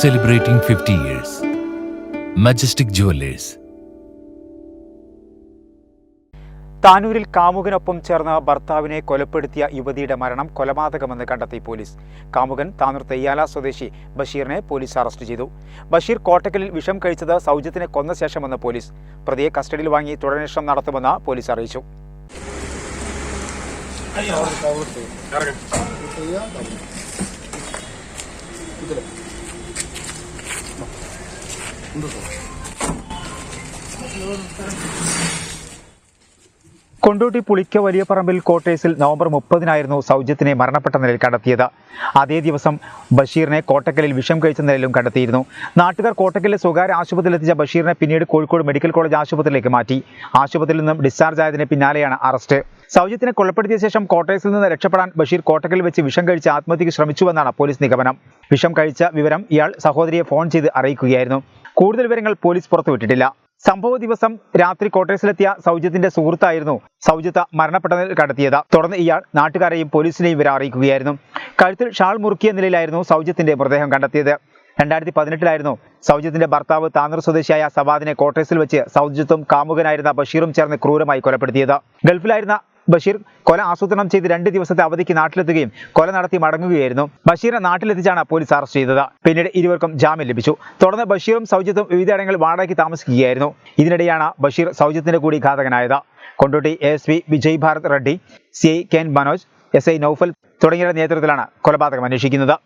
celebrating 50 years. Majestic Jewelers. താനൂരിൽ കാമുകനൊപ്പം ചേർന്ന ഭർത്താവിനെ കൊലപ്പെടുത്തിയ യുവതിയുടെ മരണം കൊലപാതകമെന്ന് കണ്ടെത്തി പോലീസ്. കാമുകൻ താനൂർ തെയ്യാല സ്വദേശി ബഷീറിനെ പോലീസ് അറസ്റ്റ് ചെയ്തു. ബഷീർ കോട്ടക്കലിൽ വിഷം കഴിച്ചത് സൗജത്തിനെ കൊന്ന ശേഷമെന്ന് പോലീസ്. പ്രതിയെ കസ്റ്റഡിയിൽ വാങ്ങി തുടരന്വേഷണം നടത്തുമെന്ന് പോലീസ് അറിയിച്ചു. കൊണ്ടോട്ടി പുളിക്ക വലിയ പറമ്പിൽ കോട്ടേഴ്സിൽ നവംബർ മുപ്പതിനായിരുന്നു സൗജ്യത്തിനെ മരണപ്പെട്ട നിലയിൽ കണ്ടെത്തിയത്. അതേ ദിവസം ബഷീറിനെ കോട്ടക്കലിൽ വിഷം കഴിച്ച നിലയിലും കണ്ടെത്തിയിരുന്നു. നാട്ടുകാർ കോട്ടക്കലിലെ സ്വകാര്യ ആശുപത്രിയിലെത്തിച്ച ബഷീറിനെ പിന്നീട് കോഴിക്കോട് മെഡിക്കൽ കോളേജ് ആശുപത്രിയിലേക്ക് മാറ്റി. ആശുപത്രിയിൽ നിന്നും ഡിസ്ചാർജ് ആയതിന് പിന്നാലെയാണ് അറസ്റ്റ്. സൗജ്യത്തിനെ കൊലപ്പെടുത്തിയ ശേഷം കോട്ടയത്തിൽ നിന്ന് രക്ഷപ്പെടാൻ ബഷീർ കോട്ടക്കലിൽ വെച്ച് വിഷം കഴിച്ച് ആത്മഹത്യക്ക് ശ്രമിച്ചുവെന്നാണ് പോലീസ് നിഗമനം. വിഷം കഴിച്ച വിവരം ഇയാൾ സഹോദരിയെ ഫോൺ ചെയ്ത് അറിയിക്കുകയായിരുന്നു. കൂടുതൽ വിവരങ്ങൾ പോലീസ് പുറത്തുവിട്ടിട്ടില്ല. സംഭവ ദിവസം രാത്രി ക്വാർട്ടേഴ്സിലെത്തിയ സൗജത്തിന്റെ സുഹൃത്തായിരുന്നു സൗജത്ത് മരണപ്പെട്ടതിൽ കണ്ടെത്തിയത്. തുടർന്ന് ഇയാൾ നാട്ടുകാരെയും പോലീസിനെയും ഇവരെ അറിയിക്കുകയായിരുന്നു. കഴുത്തിൽ ഷാൾ മുറുക്കിയ നിലയിലായിരുന്നു സൗജത്തിന്റെ മൃതദേഹം കണ്ടെത്തിയത്. രണ്ടായിരത്തി പതിനെട്ടിലായിരുന്നു സൗജത്തിന്റെ ഭർത്താവ് താനൂർ സ്വദേശിയായ സവാദിനെ ക്വാർട്ടേഴ്സിൽ വെച്ച് സൗജത്തും കാമുകനായിരുന്ന ബഷീറും ചേർന്ന് ക്രൂരമായി കൊലപ്പെടുത്തിയത്. ഗൾഫിലായിരുന്ന ബഷീർ കൊല ആസൂത്രണം ചെയ്ത് രണ്ട് ദിവസത്തെ അവധിക്ക് നാട്ടിലെത്തുകയും കൊല നടത്തി മടങ്ങുകയായിരുന്നു. ബഷീറിനെ നാട്ടിലെത്തിച്ചാണ് പോലീസ് അറസ്റ്റ് ചെയ്തത്. പിന്നീട് ഇരുവർക്കും ജാമ്യം ലഭിച്ചു. തുടർന്ന് ബഷീറും സൗജിത്തും വിവിധയിടങ്ങളിൽ വാടകയ്ക്ക് താമസിക്കുകയായിരുന്നു. ഇതിനിടെയാണ് ബഷീർ സൗജിത്തിന്റെ കൂടി ഘാതകനായത്. Kondotty S P Vijay Bharat Reddy C I Ken Manoj S I Noufal തുടങ്ങിയവരുടെ നേതൃത്വത്തിലാണ് കൊലപാതകം അന്വേഷിക്കുന്നത്.